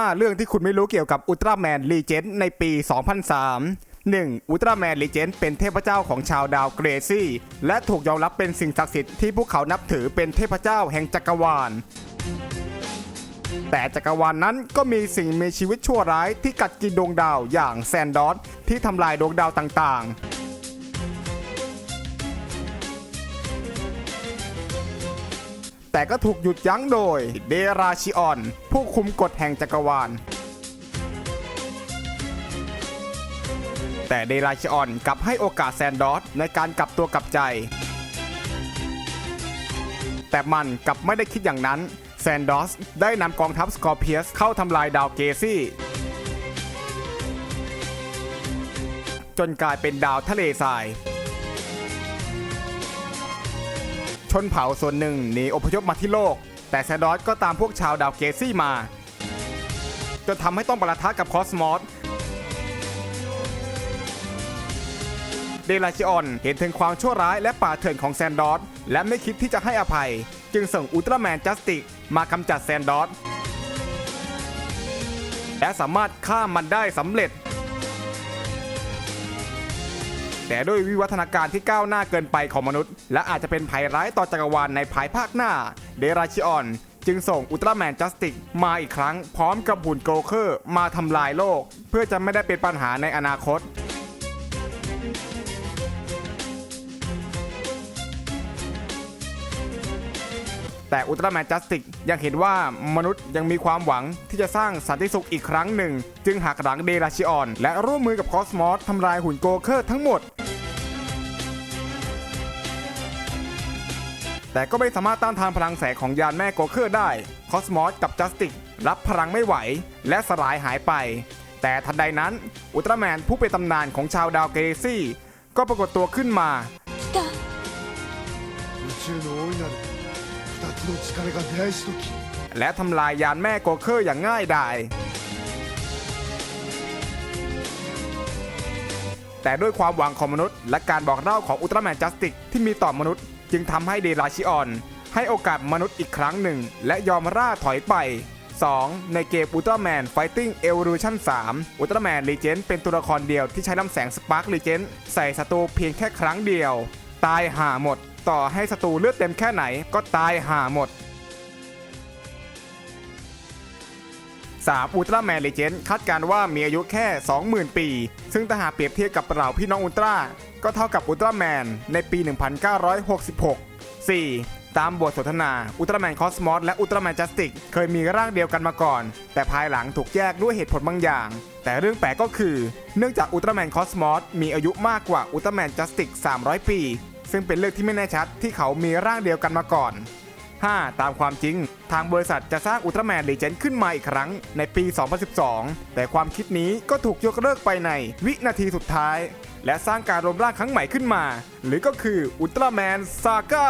5 เรื่องที่คุณไม่รู้เกี่ยวกับอุลตร้าแมนลีเจนในปี 2003 1. อุลตร้าแมนลีเจนเป็นเทพเจ้าของชาวดาวเกรซี่ และถูกยอมรับเป็นสิ่งศักดิ์สิทธิ์ที่พวกเขานับถือเป็นเทพเจ้าแห่งจักรวาล แต่จักรวาลนนั้นก็มีสิ่งมีชีวิตชั่วร้ายที่กัดกินดวงดาวอย่างแซนดอสที่ทำลายดวงดาวต่างๆ แต่ก็ถูกหยุดยั้งโดยเดราชิออน ผู้คุมกฎแห่งจักรวาล แต่เดราชิออนกลับให้โอกาสแซนดอสในการกลับตัวกลับใจ แต่มันกลับไม่ได้คิดอย่างนั้น แซนดอสได้นำกองทัพสกอร์เพียสเข้าทำลายดาวเกซี่จนกลายเป็นดาวทะเลทราย ชนเผ่าส่วนหนึ่งหนีอพยพมาที่โลก แต่แซนดอสก็ตามพวกชาวดาวเกซี่มา จนทำให้ต้องประทะกับคอสมอสเดลาชิออนเห็นถึงความชั่วร้ายและป่าเถื่อนของแซนดอสและไม่คิดที่จะให้อภัย จึงส่งอุลตร้าแมนจัสติกมากำจัดแซนดอสและสามารถฆ่ามันได้สำเร็จ แต่ด้วยวิวัฒนาการที่ก้าวหน้าเกินไปของมนุษย์ และอาจจะเป็นภัยร้ายต่อจักรวาลในภายภาคหน้า เดราชิออน จึงส่งอุลตร้าแมนจัสติกมาอีกครั้ง พร้อมกับหุ่นโกลเคอร์มาทำลายโลก เพื่อจะไม่ได้เป็นปัญหาในอนาคตแต่อุลตร้าแมนจัสติกยังเห็นว่ามนุษย์ยังมีความหวังที่จะสร้างสันติสุขอีกครั้งหนึ่ง จึงหักหลังเดราชิออน และร่วมมือกับคอสมอสทำลายหุ่นโกเคอร์ทั้งหมด แต่ก็ไม่สามารถต้านทานพลังแสงของยานแม่โกเคอร์ได้ คอสมอสกับจัสติกรับพลังไม่ไหว และสลายหายไป แต่ทันใดนั้น อุลตร้าแมนผู้เป็นตำนานของชาวดาวเกซี่ ก็ปรากฏตัวขึ้นมาและทำลายยานแม่โกเคอร์อย่างง่ายดายแต่ด้วยความหวังของมนุษย์ และการบอกเล่าของอุลตร้าแมนจัสติกที่มีต่อมนุษย์ จึงทำให้เดราชิออน ให้โอกาสมนุษย์อีกครั้งหนึ่ง และยอมร่าถอยไป 2. ในเกมอุลตร้าแมนไฟติ้งเอว u ูชั่น3อุลตร้าแมนลีเจนเป็นตัวละครเดียวที่ใช้ลำแสงสปาร์คลีเจนใส่ศัตรูเพียงแค่ครั้งเดียว ตายห่าหมด ต่อให้ศัตรูเลือดเต็มแค่ไหนก็ตายห่าหมด 3. อุลตร้าแมนเลเจนด์คาดการว่ามีอายุแค่ 20,000 ปี ซึ่งถ้าหากเปรียบเทียบกับเราพี่น้องอุลตร้าก็เท่ากับอุลตร้าแมนในปี 1966 4. ตามบทสนทนา อุลตร้าแมนคอสมอสและอุลตร้าแมนจัสติกเคยมีร่างเดียวกันมาก่อน แต่ภายหลังถูกแยกด้วยเหตุผลบางอย่าง แต่เรื่องแปลกก็คือ เนื่องจากอุลตร้าแมนคอสมอสมีอายุมากกว่าอุลตร้าแมนจัสติก300 ปี ซึ่งเป็นเรื่องที่ไม่แน่ชัดที่เขามีร่างเดียวกันมาก่อน 5. ตามความจริง ทางบริษัทจะสร้างอุลตร้าแมนเลเจนขึ้นมาอีกครั้งในปี 2012 แต่ความคิดนี้ก็ถูกยกเลิกไปในวินาทีสุดท้าย และสร้างการรวมร่างครั้งใหม่ขึ้นมา หรือก็คืออุลตร้าแมนซาก้า